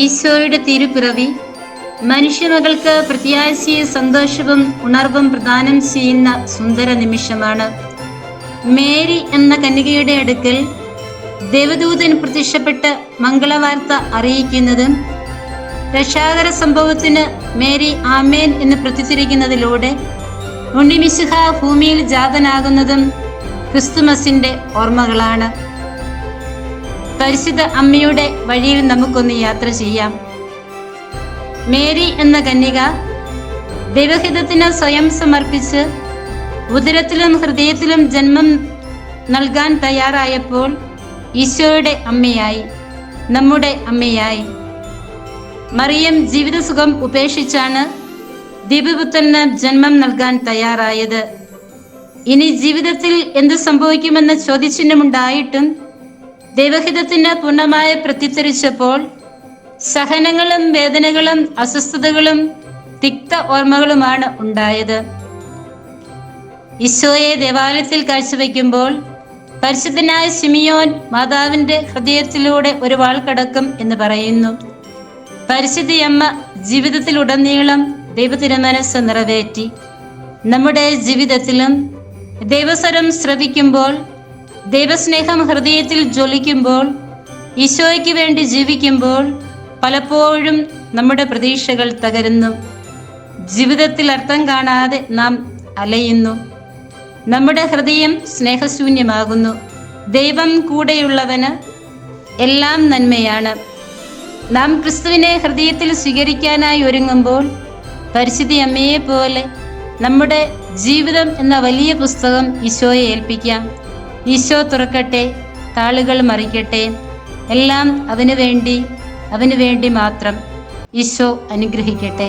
ഈശോയുടെ തിരുപ്പിറവി മനുഷ്യമകൾക്ക് പ്രത്യാശയും സന്തോഷവും ഉണർവും പ്രദാനം ചെയ്യുന്ന സുന്ദര നിമിഷമാണ്. മേരി എന്ന കന്യകയുടെ അടുക്കൽ ദേവദൂതൻ പ്രത്യക്ഷപ്പെട്ട് മംഗളവാർത്ത അറിയിക്കുന്നതും. രക്ഷാകര സംഭവത്തിന് മേരി ആമേൻ എന്ന് പ്രത്യുത്തിരിക്കുന്നതിലൂടെ ഉണ്ണിമിശുഹ ഭൂമിയിൽ ജാതനാകുന്നതും ക്രിസ്തുമസിന്റെ ഓർമ്മകളാണ്. പരിശുദ്ധ അമ്മയുടെ വഴിയിൽ നമുക്കൊന്ന് യാത്ര ചെയ്യാം. മേരി എന്ന കന്യക ദൈവഹിതത്തിന് സ്വയം സമർപ്പിച്ച് ഉദരത്തിലും ഹൃദയത്തിലും ജന്മം നൽകാൻ തയ്യാറായപ്പോൾ ഈശോയുടെ അമ്മയായി നമ്മുടെ അമ്മയായി. മറിയം ജീവിതസുഖം ഉപേക്ഷിച്ചാണ് ദീപപുത്രന് ജന്മം നൽകാൻ തയ്യാറായത്. ഇനി ജീവിതത്തിൽ എന്ത് സംഭവിക്കുമെന്ന ചോദ്യചിഹ്നമുണ്ടായിട്ടും ദൈവഹിതത്തിന് പൂർണമായി പ്രത്യുത്തരിച്ചപ്പോൾ സഹനങ്ങളും വേദനകളും അസ്വസ്ഥതകളും തിക്ത ഓർമ്മകളുമാണ് ഉണ്ടായത്. ഈശോയെ ദേവാലയത്തിൽ കാഴ്ചവെക്കുമ്പോൾ പരിശുദ്ധനായ സിമിയോൻ മാതാവിന്റെ ഹൃദയത്തിലൂടെ ഒരു വാൾ കടക്കും എന്ന് പറയുന്നു. പരിശുദ്ധിയമ്മ ജീവിതത്തിലുടനീളം ദൈവത്തിരുമനസ് നിറവേറ്റി. നമ്മുടെ ജീവിതത്തിലും ദൈവസ്വരം ശ്രവിക്കുമ്പോൾ ദൈവസ്നേഹം ഹൃദയത്തിൽ ജ്വലിക്കുമ്പോൾ ഈശോയ്ക്ക് വേണ്ടി ജീവിക്കുമ്പോൾ പലപ്പോഴും നമ്മുടെ പ്രതീക്ഷകൾ തകരുന്നു. ജീവിതത്തിൽ അർത്ഥം കാണാതെ നാം അലയുന്നു. നമ്മുടെ ഹൃദയം സ്നേഹശൂന്യമാകുന്നു. ദൈവം കൂടെയുള്ളവന് എല്ലാം നന്മയാണ്. നാം ക്രിസ്തുവിനെ ഹൃദയത്തിൽ സ്വീകരിക്കാനായി ഒരുങ്ങുമ്പോൾ പരിശുദ്ധി അമ്മയെ പോലെ നമ്മുടെ ജീവിതം എന്ന വലിയ പുസ്തകം ഈശോയെ ഏൽപ്പിക്കാം. ഈശോ തുറക്കട്ടെ താളുകൾ മറിക്കട്ടെ എല്ലാം അവന് വേണ്ടി അവന് വേണ്ടി മാത്രം ഈശോ അനുഗ്രഹിക്കട്ടെ.